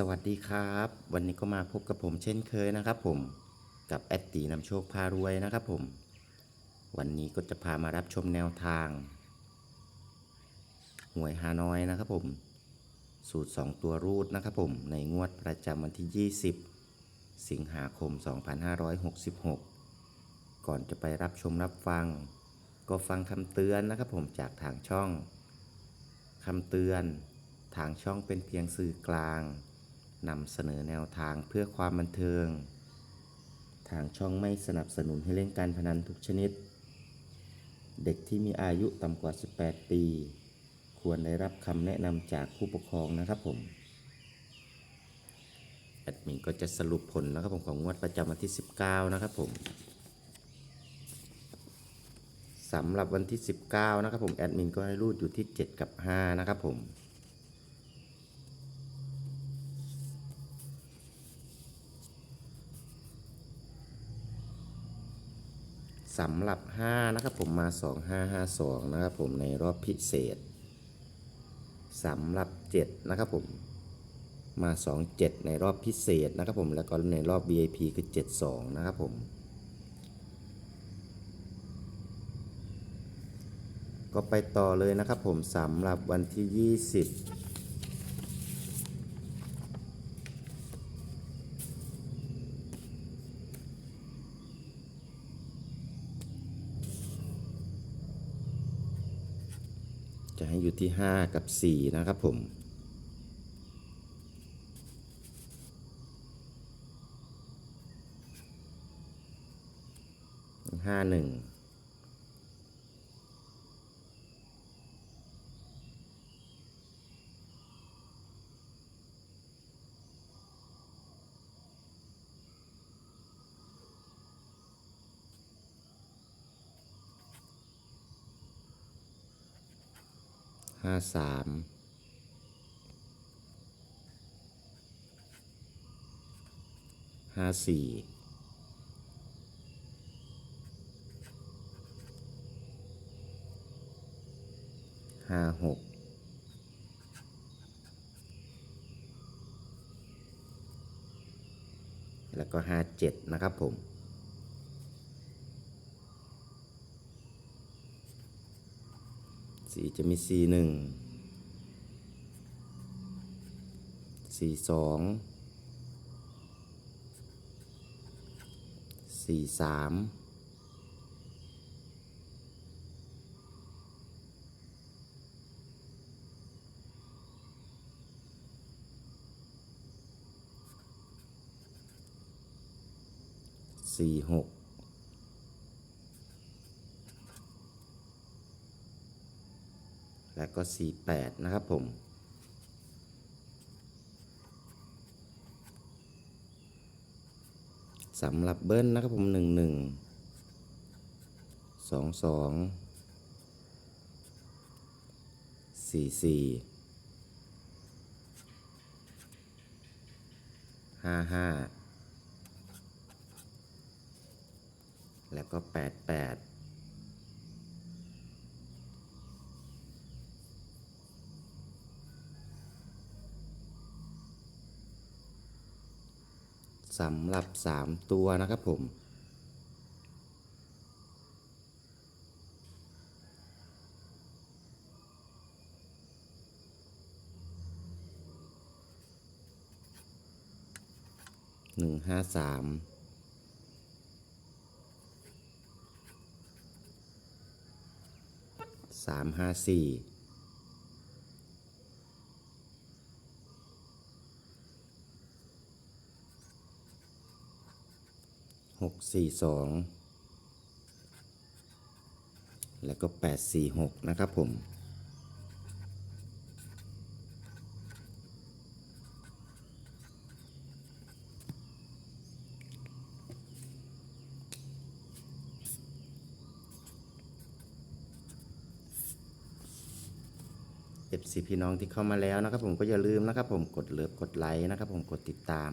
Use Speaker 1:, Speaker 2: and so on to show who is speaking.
Speaker 1: สวัสดีครับ วันนี้ก็มาพบกับผมเช่นเคยนะครับผมกับแอดตีนำโชคพารวยนะครับผม วันนี้ก็จะพามารับชมแนวทางหวยฮานอยนะครับผม สูตร 2 ตัวรูดนะครับผมในงวดประจำวันที่ 20 สิงหาคม 2566 ก่อนจะไปรับชมรับฟัง ก็ฟังคำเตือนนะครับผมจากทางช่องคำเตือนทางช่องเป็นเพียงสื่อกลาง นำเสนอแนวทางเพื่อความบันเทิง ทางช่องไม่สนับสนุนให้เล่นการพนันทุกชนิด เด็กที่มีอายุต่ำกว่า 18 ปี ควรได้รับคำแนะนำจากผู้ปกครองนะครับผม แอดมินก็จะสรุปผลนะครับผมของงวดประจำวันที่ 19 นะครับผมสำหรับวันที่ 19 นะครับผม แอดมินก็ให้รูดอยู่ที่ 7 กับ 5 นะครับผม สำหรับ 5 นะครับผมมา 2552 นะครับผมในรอบพิเศษสำหรับ 7 นะครับผมมา 27 ในรอบพิเศษนะครับผมแล้วก็ในรอบ VIP คือ 72 นะครับผมก็ไปต่อเลยนะครับผมสำหรับวันที่ 20 จะให้อยู่ที่ 5 กับ 4 นะครับผม ห้าหนึ่ง ห้าสามห้าสี่ห้าหกแล้วก็ห้าเจ็ดนะครับผม สีจะมีสีหนึ่งสี่สองสี่สามสี่หก แล้ว ก็ 48 นะครับผม สำหรับเบิ้ลนะครับผม 11 22 44 55 แล้วก็ 88 สำหรับ 3 ตัวนะครับผม หนึ่งห้าสามสามห้าสี่ หกสี่สองแล้วก็แปดสี่หกนะครับผมเอฟซีพี่น้องที่เข้ามาแล้วนะครับผมก็อย่าลืมนะครับผมกดเลิฟกดไลค์นะครับผมกดติดตาม